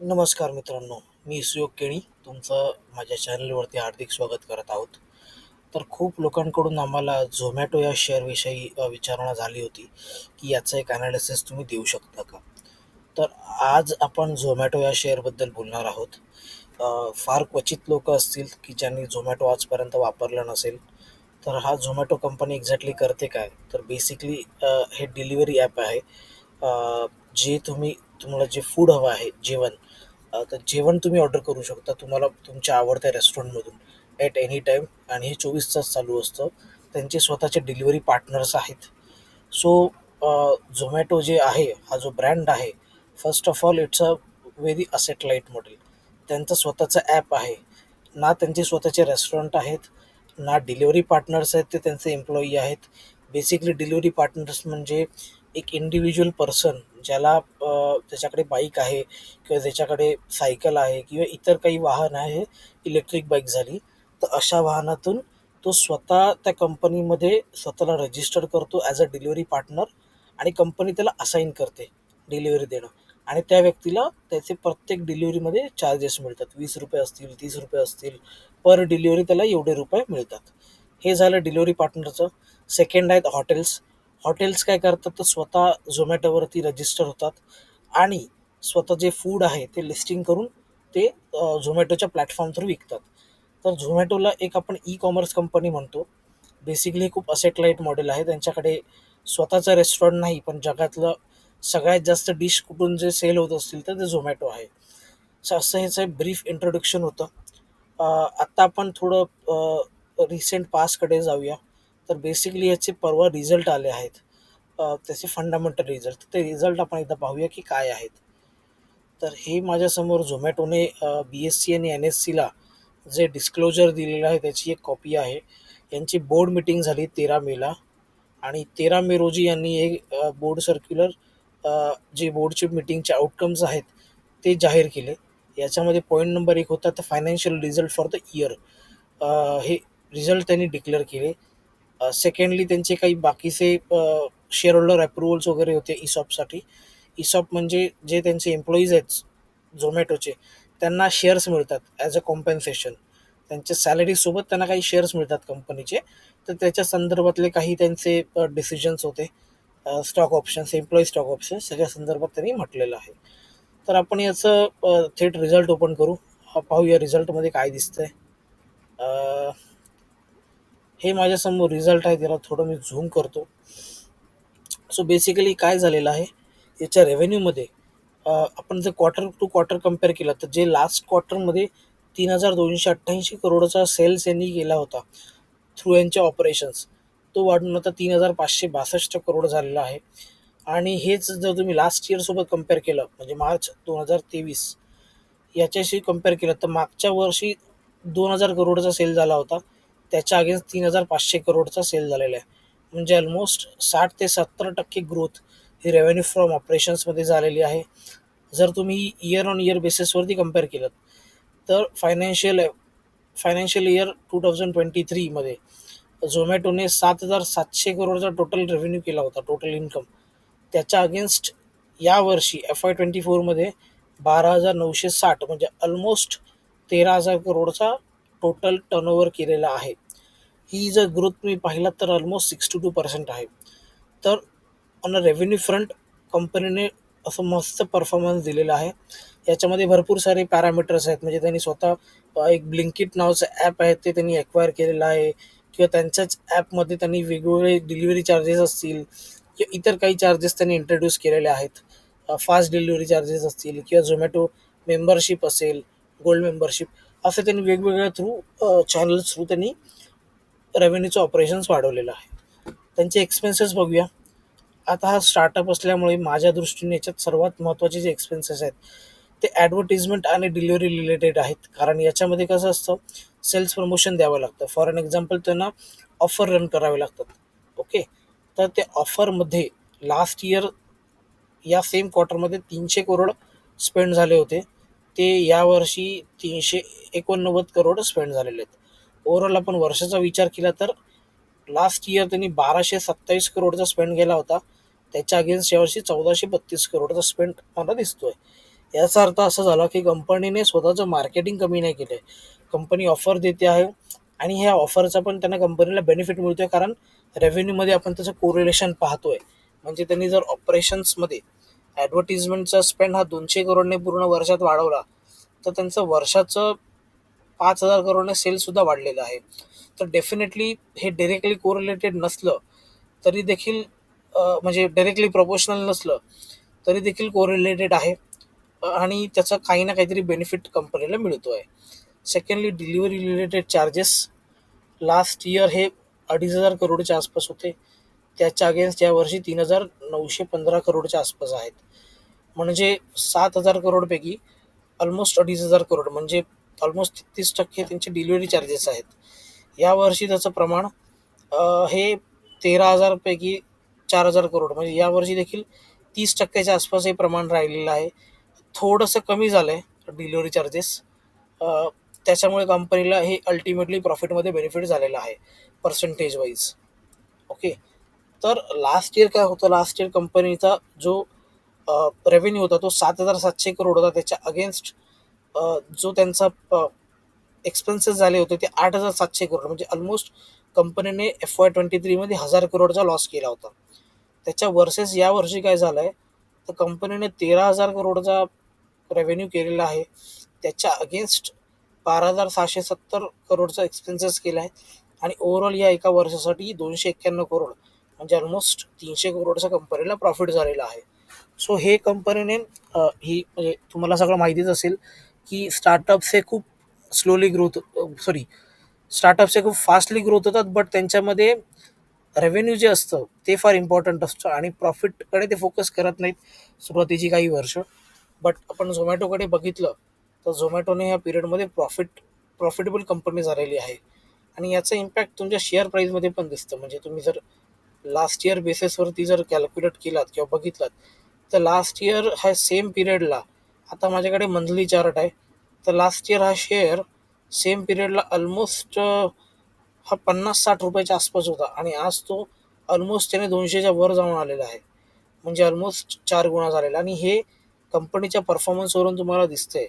नमस्कार मित्रांनो मी सुयोग केणी. तुमचं माझ्या चॅनलवरती हार्दिक स्वागत करत आहोत. तर खूप लोकांकडून आम्हाला झोमॅटो या शेअरविषयी विचारणा झाली होती की याचं एक ॲनालिसिस तुम्ही देऊ शकता का? तर आज आपण झोमॅटो या शेअरबद्दल बोलणार आहोत. फार क्वचित लोक असतील की ज्यांनी झोमॅटो आजपर्यंत वापरलं नसेल. तर हा झोमॅटो कंपनी एक्झॅक्टली करते काय? तर बेसिकली हे डिलिव्हरी ॲप आहे. जे तुम्ही तुम्हाला जे फूड हवं आहे जेवण तर जेवण तुम्ही ऑर्डर करू शकता तुम्हाला तुमच्या आवडत्या रेस्टॉरंटमधून ॲट एनी टाईम आणि हे चोवीस तास चालू असतं. त्यांचे स्वतःचे डिलिव्हरी पार्टनर्स आहेत. सो झोमॅटो जे आहे हा जो ब्रँड आहे first of all it's a very asset light model त्यांचं स्वतःचं ॲप आहे. ना त्यांचे स्वतःचे रेस्टॉरंट आहेत ना डिलिव्हरी पार्टनर्स आहेत ते त्यांचे एम्प्लॉई आहेत. बेसिकली डिलिव्हरी पार्टनर्स म्हणजे एक इंडिव्हिज्युअल पर्सन ज्याला त्याच्याकडे बाईक आहे किंवा ज्याच्याकडे सायकल आहे किंवा इतर काही वाहन आहे इलेक्ट्रिक बाईक झाली तर अशा वाहनातून तो स्वतः त्या कंपनीमध्ये स्वतःला रजिस्टर करतो ॲज अ डिलिव्हरी पार्टनर आणि कंपनी त्याला असाईन करते डिलिव्हरी देणं. आणि त्या व्यक्तीला त्याचे प्रत्येक डिलिव्हरीमध्ये चार्जेस मिळतात. वीस रुपये असतील तीस रुपये असतील पर डिलिव्हरी त्याला एवढे रुपये मिळतात. हे झालं डिलिव्हरी पार्टनरचं सेकंड आहेत हॉटेल्स हॉटेल्स काय करतात तर स्वतः झोमॅटोवरती रजिस्टर होतात. आणि स्वतः जे फूड आहे ते लिस्टिंग करून ते झोमॅटोच्या प्लॅटफॉर्म थ्रू विकतात. तर झोमॅटोला एक आपण ई कॉमर्स कंपनी म्हणतो. बेसिकली खूप असेट लाइट मॉडेल आहे. त्यांच्याकडे स्वतःचं रेस्टॉरंट नाही पण जगातलं सगळ्यात जास्त डिश कुठून जे सेल होत असतील तर ते झोमॅटो आहे. सो असं ह्याचं एक ब्रीफ इंट्रोडक्शन होतं. आत्ता आपण थोडं रिसेंट पासकडे जाऊया. तर बेसिकली याचे परवा रिझल्ट आले आहेत. त्याचे फंडामेंटल रिझल्ट ते रिझल्ट आपण एकदा पाहूया की काय आहेत. तर हे माझ्यासमोर झोमॅटोने बी एस सी आणि एन एस सीला जे डिस्क्लोजर दिलेलं आहे त्याची एक कॉपी आहे. यांची बोर्ड मिटिंग झाली तेरा मेला आणि तेरा मे रोजी यांनी हे बोर्ड सर्क्युलर जे बोर्डचे मिटिंगचे आउटकम्स आहेत ते जाहीर केले. याच्यामध्ये पॉईंट नंबर एक होता तर financial result for the year हे रिझल्ट त्यांनी डिक्लेअर केले. सेकंडली त्यांचे काही बाकीचे शेअर होल्डर अप्रुव्हल्स वगैरे होते इसॉपसाठी इसॉप म्हणजे जे त्यांचे एम्प्लॉईज आहेत झोमॅटोचे त्यांना शेअर्स मिळतात ॲज अ कॉम्पेन्सेशन त्यांच्या सॅलरीसोबत त्यांना काही शेअर्स मिळतात कंपनीचे तर त्याच्या संदर्भातले काही त्यांचे डिसिजन्स होते. Stock options employee stock options त्याच्या संदर्भात त्यांनी म्हटलेलं आहे. तर आपण याचं थेट रिझल्ट ओपन करू. पाहू पाहूया रिझल्टमध्ये काय दिसतंय. हे माझ्यासमोर रिझल्ट आहे त्याला थोडं मी झूम करतो. सो बेसिकली काय झालेलं आहे याच्या रेव्हेन्यूमध्ये आपण जर क्वार्टर टू क्वार्टर कंपेअर केलं तर जे लास्ट क्वार्टरमध्ये तीन हजार दोनशे अठ्ठ्याऐंशी करोडचा सेल्स यांनी केला होता थ्रू यांच्या ऑपरेशन्स तो वाढून आता तीन हजार पाचशे बासष्ट करोड झालेला आहे. आणि हेच जर तुम्ही लास्ट इयरसोबत कंपेअर केलं म्हणजे मार्च दोन हजार तेवीस याच्याशी कंपेअर केलं तर मागच्या वर्षी दोन हजार करोडचा सेल झाला होता. त्याच्या अगेन्स्ट तीन हजार पाचशे करोडचा सेल झालेला आहे. म्हणजे ऑलमोस्ट साठ ते सत्तर टक्के ग्रोथ ही रेव्हेन्यू फ्रॉम ऑपरेशन्समध्ये झालेली आहे. जर तुम्ही इयर ऑन इयर बेसिसवरती कंपेअर केलं तर financial financial year two thousand twenty थ्रीमध्ये झोमॅटोने सात हजार सातशे करोडचा टोटल रेव्हेन्यू केला होता टोटल इन्कम त्याच्या अगेन्स्ट यावर्षी एफ आय ट्वेंटी फोरमध्ये बारा हजार नऊशे साठ म्हणजे ऑलमोस्ट तेरा हजार करोडचा टोटल टर्नओव्हर केलेला आहे. ही जर ग्रोथ तुम्ही पाहिलात तर almost six two two percent आहे. तर ऑन अ रेव्हेन्यू फ्रंट कंपनीने असं मस्त परफॉर्मन्स दिलेला आहे. याच्यामध्ये भरपूर सारे पॅरामीटर्स आहेत. म्हणजे त्यांनी स्वतः एक ब्लिंकिट नावाचं ॲप आहे ते त्यांनी ॲक्वायर केलेलं आहे. किंवा त्यांच्याच ॲपमध्ये त्यांनी वेगवेगळे डिलिव्हरी चार्जेस असतील किंवा इतर काही चार्जेस त्यांनी इंट्रोड्यूस केलेले आहेत. फास्ट डिलिव्हरी चार्जेस असतील किंवा झोमॅटो मेंबरशिप असेल गोल्ड मेंबरशिप असं त्यांनी वेगवेगळ्या थ्रू चॅनल्स थ्रू त्यांनी रेव्हेन्यूचं ऑपरेशन्स वाढवलेलं आहे. त्यांचे एक्सपेन्सेस बघूया. आता हा स्टार्टअप असल्यामुळे माझ्या दृष्टीने याच्यात सर्वात महत्त्वाचे जे एक्सपेन्सेस आहेत ते ॲडव्हर्टिजमेंट आणि डिलिव्हरी रिलेटेड आहेत. कारण याच्यामध्ये कसं असतं सेल्स प्रमोशन द्यावं लागतं. फॉर अन एक्झाम्पल त्यांना ऑफर रन करावे लागतात. ओके तर ते ऑफरमध्ये लास्ट इयर या सेम क्वार्टरमध्ये तीनशे करोड स्पेंड झाले होते. ते यावर्षी तीनशे एकोणनव्वद करोड स्पेंड झालेले आहेत. ओव्हरऑल आपण वर्षाचा विचार केला तर लास्ट इयर त्यांनी बाराशे सत्तावीस करोडचा स्पेंड केला होता. त्याच्या अगेन्स्ट यावर्षी चौदाशे बत्तीस करोडचा स्पेंड मला दिसतोय. याचा अर्थ असा झाला की कंपनीने स्वतःचं मार्केटिंग कमी नाही केलं आहे कंपनी ऑफर देते आहे आणि ह्या ऑफरचा पण त्यांना कंपनीला बेनिफिट मिळतो आहे कारण रेव्हेन्यूमध्ये आपण त्याचं कोरिलेशन पाहतो आहे म्हणजे त्यांनी जर ऑपरेशन्समध्ये ॲडव्हर्टिजमेंटचा स्पेंड हा दोनशे करोडने पूर्ण वर्षात वाढवला तर त्यांचं वर्षाचं पाच हजार करोडने सेलसुद्धा वाढलेलं आहे. तर डेफिनेटली हे डिरेक्टली कोरिलेटेड नसलं तरी देखील म्हणजे डायरेक्टली प्रोपोशनल नसलं तरी देखील कोरिलेटेड आहे. आणि त्याचा काही ना काहीतरी बेनिफिट कंपनीला मिळतो आहे secondly delivery related charges last year हे अडीच हजार करोडच्या आसपास होते. त्याच्या अगेन्स्ट यावर्षी तीन हजार नऊशे पंधरा करोडच्या आसपास आहेत. म्हणजे सात हजार करोडपैकी ऑलमोस्ट अडीच हजार करोड म्हणजे ऑलमोस्ट तीस टक्के त्यांचे डिलिव्हरी चार्जेस आहेत. यावर्षी त्याचं प्रमाण हे तेरा हजारपैकी चार हजार करोड म्हणजे यावर्षी देखील तीस टक्क्याच्या आसपास हे प्रमाण राहिलेलं आहे. थोडंसं कमी झालं आहे डिलिव्हरी चार्जेस त्याच्यामुळे कंपनीला हे अल्टिमेटली प्रॉफिटमध्ये बेनिफिट झालेलं आहे पर्सेंटेज वाईज ओके तर लास्ट इयर काय होतं? लास्ट इयर कंपनीचा जो रेव्हेन्यू होता तो सात हजार सातशे करोड होता. त्याच्या अगेन्स्ट जो त्यांचा एक्सपेन्सेस झाले होते ते आठ हजार सातशे करोड म्हणजे ऑलमोस्ट कंपनीने एफ वाय ट्वेंटी थ्रीमध्ये हजार करोडचा लॉस केला होता. त्याच्या वर्सेस या वर्षी काय झालं आहे तर कंपनीने तेरा हजार करोडचा रेव्हेन्यू केलेला आहे. त्याच्या अगेन्स्ट बारा हजार सहाशे सत्तर करोडचा एक्सपेन्सेस केला आहे. आणि ओव्हरऑल या एका वर्षासाठी दोनशे एक्क्याण्णव करोड म्हणजे ऑलमोस्ट तीनशे करोडचा कंपनीला प्रॉफिट झालेला आहे. सो हे कंपनीने ही म्हणजे तुम्हाला सगळं माहितीच असेल की स्टार्टअप्स हे खूप स्लोली ग्रोथ सॉरी स्टार्टअप्स हे खूप फास्टली ग्रोथ होतात बट त्यांच्यामध्ये रेव्हेन्यू जे असतं ते फार इम्पॉर्टंट असतं आणि प्रॉफिटकडे ते फोकस करत नाहीत सुरुवातीची काही वर्ष. बट आपण झोमॅटोकडे बघितलं तर झोमॅटोने ह्या पिरियडमध्ये प्रॉफिट प्रॉफिटेबल कंपनी झालेली आहे. आणि याचा इम्पॅक्ट तुमच्या शेअर प्राईजमध्ये पण दिसतं. म्हणजे तुम्ही जर लास्ट इयर बेसिसवरती जर कॅल्क्युलेट केलात किंवा बघितलात तर लास्ट इयर ह्या सेम पिरियडला आता माझ्याकडे मंथली चार्ट आहे. तर लास्ट इयर हा शेअर सेम पिरियडला ऑलमोस्ट हा पन्नास साठ रुपयाच्या आसपास होता. आणि आज तो ऑलमोस्ट त्याने दोनशेच्या वर जाऊन आलेला आहे. म्हणजे ऑलमोस्ट चार गुणा झालेला. आणि हे कंपनीच्या परफॉर्मन्सवरून तुम्हाला दिसते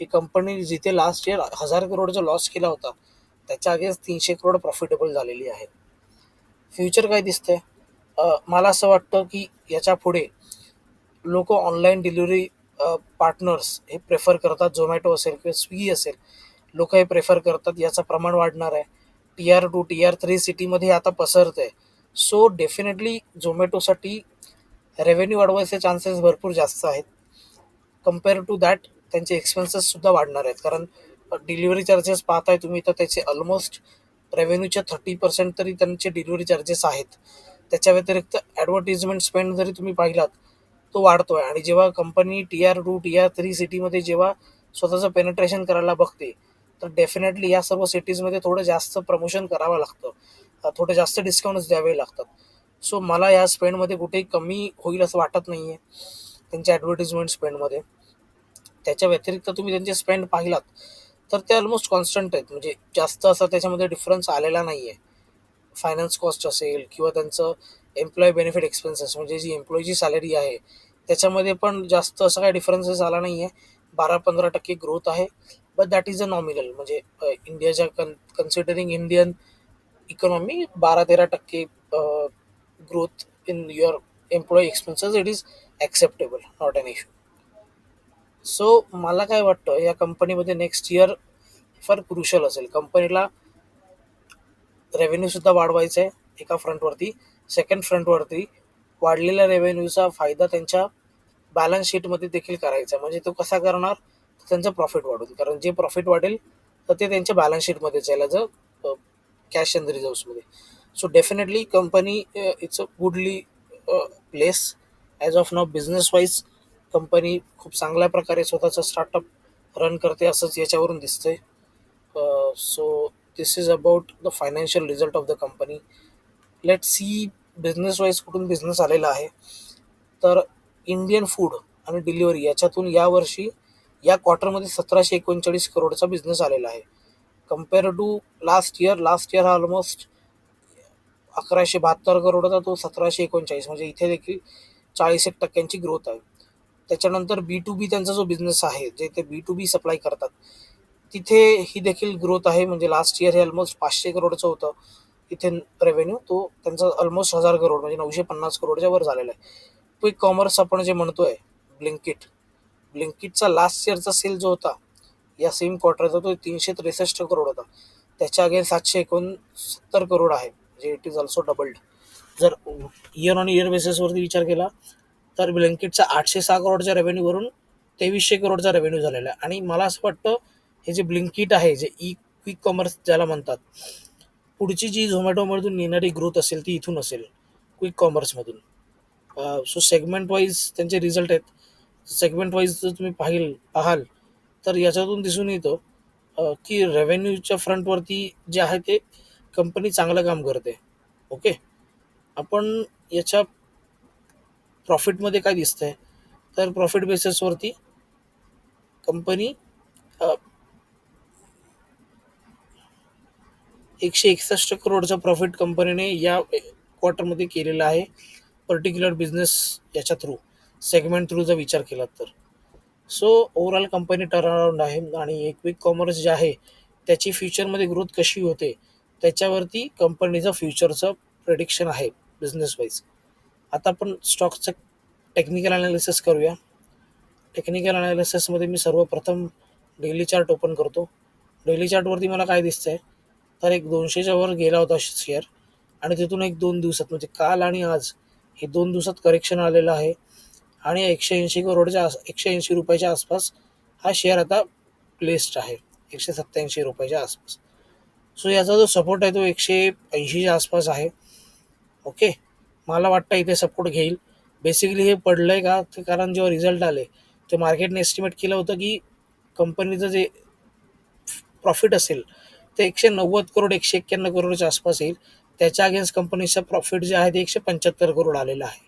ही कंपनी जिथे लास्ट इयर हजार करोडचा लॉस केला होता त्याच्या अगेन्स्ट तीनशे करोड प्रॉफिटेबल झालेली आहे. फ्युचर काय दिसतंय? मला असं वाटतं की याच्यापुढे लोक ऑनलाईन डिलिव्हरी पार्टनर्स हे प्रेफर करतात. झोमॅटो असेल किंवा स्विगी असेल लोक हे प्रेफर करतात. याचं प्रमाण वाढणार आहे. T R two T R three सिटीमध्ये आता पसरत आहे सो डेफिनेटली झोमॅटोसाठी रेव्हेन्यू वाढवायचे चान्सेस भरपूर जास्त आहेत. कंपेअर टू दॅट त्यांचे एक्सपेन्सेससुद्धा वाढणार आहेत. कारण डिलिव्हरी चार्जेस पाहताय तुम्ही तर त्याचे ऑलमोस्ट रेव्हेन्यूच्या थर्टी पर्सेंट तरी त्यांचे डिलिव्हरी चार्जेस आहेत. त्याच्या व्यतिरिक्त ॲडव्हर्टिजमेंट स्पेंड जरी तुम्ही पाहिलात तो वाढतो आहे आणि जेव्हा company tier two tier three सिटीमध्ये जेव्हा स्वतःचं पेनिट्रेशन करायला बघते तर डेफिनेटली या सर्व सिटीजमध्ये थोडं जास्त प्रमोशन करावं लागतं. थोडे जास्त डिस्काउंट्स द्यावे लागतात. सो मला या स्पेंडमध्ये कुठेही कमी होईल असं वाटत नाही आहे त्यांच्या ॲडव्हर्टिजमेंट स्पेंडमध्ये त्याच्या व्यतिरिक्त तुम्ही त्यांचे स्पेंड पाहिलात तर ते ऑलमोस्ट कॉन्स्टंट आहेत. म्हणजे जास्त असं त्याच्यामध्ये डिफरन्स आलेला नाही आहे फायनान्स कॉस्ट असेल किंवा त्यांचं एम्प्लॉय बेनिफिट एक्सपेन्सेस म्हणजे जी एम्प्लॉईची सॅलरी आहे त्याच्यामध्ये पण जास्त असं काही डिफरन्सेस आला नाही आहे म्हणजे, बारा पंधरा टक्के ग्रोथ आहे. But that is a nominal म्हणजे इंडियाच्या कन कन्सिडरिंग इंडियन इकॉनॉमी बारा तेरा टक्के growth in your employee expenses it is acceptable not an issue so मला काय वाटतं या कंपनीमध्ये नेक्स्ट इयर फार क्रुशल असेल. कंपनीला रेव्हेन्यूसुद्धा वाढवायचं आहे एका फ्रंटवरती सेकंड फ्रंटवरती वाढलेल्या रेव्हेन्यूचा फायदा त्यांच्या बॅलन्स शीटमध्ये देखील करायचा आहे. म्हणजे तो कसा करणार? त्यांचा त्यांचं प्रॉफिट वाढून. कारण जे प्रॉफिट वाढेल तर ते त्यांच्या बॅलन्स शीटमध्ये जाईल as a cash and रिझर्व्समध्ये so definitely company it's a goodly place as of now business wise company खूप चांगल्या प्रकारे स्वतःचं स्टार्टअप रन करते असंच याच्यावरून दिसतंय. So this is about the financial result of the company let see business wise कुठून business आलेला आहे. तर इंडियन फूड आणि डिलिव्हरी याच्यातून यावर्षी या क्वार्टरमध्ये सतराशे एकोणचाळीस करोडचा बिझनेस आलेला आहे. Compare to last year last year हा ऑलमोस्ट अकराशे बहात्तर करोड होता तो सतराशे एकोणचाळीस म्हणजे इथे देखील चाळीस एक टक्क्यांची ग्रोथ आहे. त्याच्यानंतर बी टू बी त्यांचा जो बिझनेस आहे जे ते बी टू बी सप्लाय करतात तिथे ही देखील ग्रोथ आहे. म्हणजे लास्ट इयर हे ऑलमोस्ट पाचशे करोडचं होतं. इथे रेव्हेन्यू तो त्यांचा ऑलमोस्ट हजार करोड म्हणजे नऊशे पन्नास करोडच्या वर झालेला आहे. क्विक कॉमर्स आपण जे म्हणतोय ब्लिंकिट ब्लिंकिटचा लास्ट इयरचा सेल जो होता या सेम क्वार्टरचा तो तीनशे त्रेसष्ट करोड होता. त्याच्या अगेन सातशे एकोणसत्तर करोड आहे. म्हणजे इट इज ऑल्सो डबल्ड जर इयर ऑन इयर बेसिसवरती विचार केला तर ब्लँकेटचा आठशे सहा करोडच्या रेव्हेन्यूवरून तेवीसशे करोडचा रेव्हेन्यू झालेला आहे. आणि मला असं वाटतं हे जे ब्लिंकिट आहे जे ई क्विक कॉमर्स ज्याला म्हणतात पुढची जी झोमॅटोमधून येणारी ग्रोथ असेल ती इथून असेल क्विक कॉमर्समधून सो सेगमेंट वाईज त्यांचे रिझल्ट आहेत. सेगमेंट वाईज जर तुम्ही पाहिल पाहाल तर याच्यातून दिसून येतं की रेव्हेन्यूच्या फ्रंटवरती जे आहे ते कंपनी चांगलं काम करते. ओके आपण याच्या प्रॉफिटमध्ये काय दिसतंय? तर प्रॉफिट बेसिसवरती कंपनी एकशे एकसष्ट करोडचा प्रॉफिट कंपनीने या क्वार्टरमध्ये केलेला आहे. पर्टिक्युलर बिझनेस याच्या थ्रू सेगमेंट थ्रू जर विचार केला तर. सो ओव्हरऑल कंपनी टर्नअराऊंड आहे आणि एक क्विक कॉमर्स जे आहे त्याची फ्युचरमध्ये ग्रोथ कशी होते त्याच्यावरती कंपनीचं फ्युचरचं प्रेडिक्शन आहे बिझनेस वाईज आता आपण स्टॉकचं टेक्निकल अनालिसिस करूया. टेक्निकल अनालिसिसमध्ये मी सर्वप्रथम डेली चार्ट ओपन करतो. डेली चार्टवरती मला काय दिसतं आहे तर एक दोनशेच्या वर गेला होता शेअर. आणि तिथून एक दोन दिवसात म्हणजे काल आणि आज हे दोन दिवसात करेक्शन आलेलं आहे. आणि एकशे ऐंशी करोडच्या आस एकशे ऐंशी रुपयाच्या आसपास हा शेअर आता प्लेस्ड आहे. एकशे सत्त्याऐंशी रुपयाच्या आसपास. सो याचा जो सपोर्ट आहे तो एकशे ऐंशीच्या आसपास आहे. ओके मला वाटतं इथे सपोर्ट घेईल. बेसिकली हे पडलं आहे का? ते कारण जेव्हा रिझल्ट आले ते मार्केटने एस्टिमेट केलं होतं की कंपनीचं जे प्रॉफिट असेल ते एकशे नव्वद करोड एकशे एक्क्याण्णव करोडच्या आसपास येईल. त्याच्या अगेन्स्ट कंपनीचं प्रॉफिट जे आहे ते एकशे पंच्याहत्तर करोड आलेलं आहे.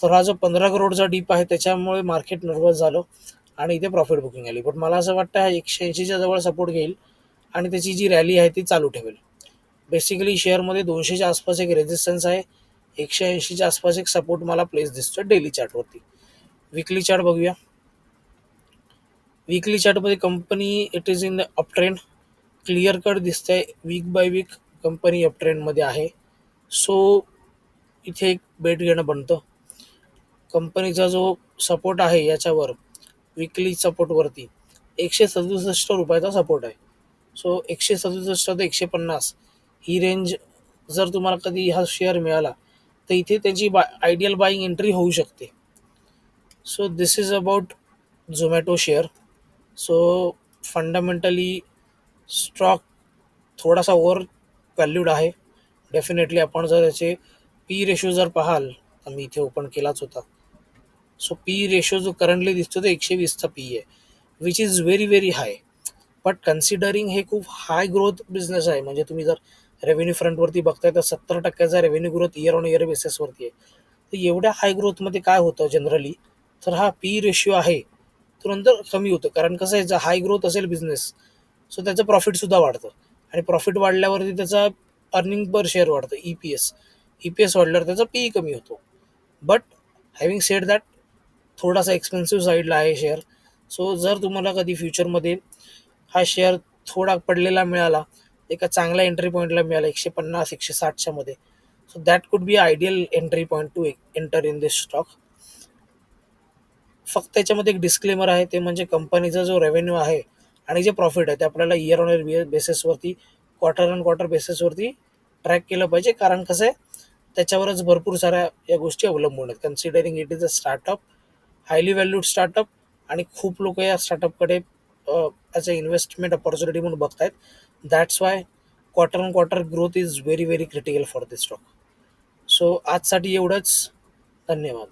तर हा जो पंधरा करोडचा डीप आहे त्याच्यामुळे मार्केट नर्वस झालं आणि इथे प्रॉफिट बुकिंग आली. बट मला असं वाटतं हा एकशे ऐंशीच्या जवळ सपोर्ट घेईल आणि त्याची जी रॅली आहे ती चालू ठेवेल. बेसिकली शेअरमध्ये दोनशेच्या आसपास एक रेजिस्टन्स आहे. एकशे ऐंशीच्या आसपास एक सपोर्ट मला प्लेस दिसतो डेली चार्टवरती विकली चार्ट बघूया. विकली चार्टमध्ये company it is in the up trend clear cut दिसतंय. वीक बाय वीक कंपनी अपट्रेंडमध्ये आहे. सो इथे एक बेट घेणं बनतं. कंपनीचा जो सपोर्ट आहे याच्यावर विकली सपोर्टवरती एकशे सदुसष्ट रुपयाचा सपोर्ट आहे. सो एकशे सदुसष्ट ते एकशे पन्नास ही रेंज जर तुम्हाला कधी हा शेअर मिळाला तर इथे त्याची बा आयडियल बाईंग एंट्री होऊ शकते. So this is about Zomato share so fundamentally stock थोडासा ओव्हर व्हॅल्यूड आहे. डेफिनेटली आपण जर याचे पी रेशो जर पाहाल तर मी इथे ओपन केलाच होता. सो पी रेशो जो करंटली दिसतो तो एकशे वीसचा पी आहे which is very very high but considering हे खूप हाय ग्रोथ बिझनेस आहे म्हणजे तुम्ही जर रेव्हेन्यू फ्रंटवरती बघताय तर सत्तर टक्क्याचा revenue growth year on year बेसिसवरती आहे. तर एवढ्या हाय ग्रोथमध्ये काय होतं जनरली तर हा पी रेशिओ आहे तो नंतर कमी होतं. कारण कसं आहे जर हाय ग्रोथ असेल बिझनेस सो त्याचं प्रॉफिटसुद्धा वाढतं. आणि प्रॉफिट वाढल्यावरती त्याचा अर्निंग पर शेअर वाढतं E P S E P S वाढल्यावर त्याचा पी कमी होतो. बट हॅविंग सेड दॅट थोडासा एक्सपेन्सिव्ह साईडला आहे शेअर सो जर तुम्हाला कधी फ्युचरमध्ये हा शेअर थोडा पडलेला मिळाला एका चांगल्या एंट्री पॉईंटला मिळाला एकशे पन्नास एकशे साठच्या मध्ये so that could be ideal entry point to enter in this stock फक्त त्याच्यामध्ये एक डिस्क्लेमर आहे ते म्हणजे कंपनीचा जो रेव्हेन्यू आहे आणि जे प्रॉफिट आहे ते आपल्याला इयर ऑन इयर बेसिसवरती क्वार्टर ऑन क्वार्टर बेसिसवरती ट्रॅक केलं पाहिजे. कारण कसं आहे त्याच्यावरच भरपूर साऱ्या या गोष्टी अवलंबून आहेत. Considering it is a startup highly valued startup आणि खूप लोक या स्टार्टअपकडे ॲज अ इन्व्हेस्टमेंट ऑपॉर्च्युनिटी म्हणून बघतायत. That's why quarter on quarter growth is very very critical for this stock so आजसाठी एवढंच. धन्यवाद.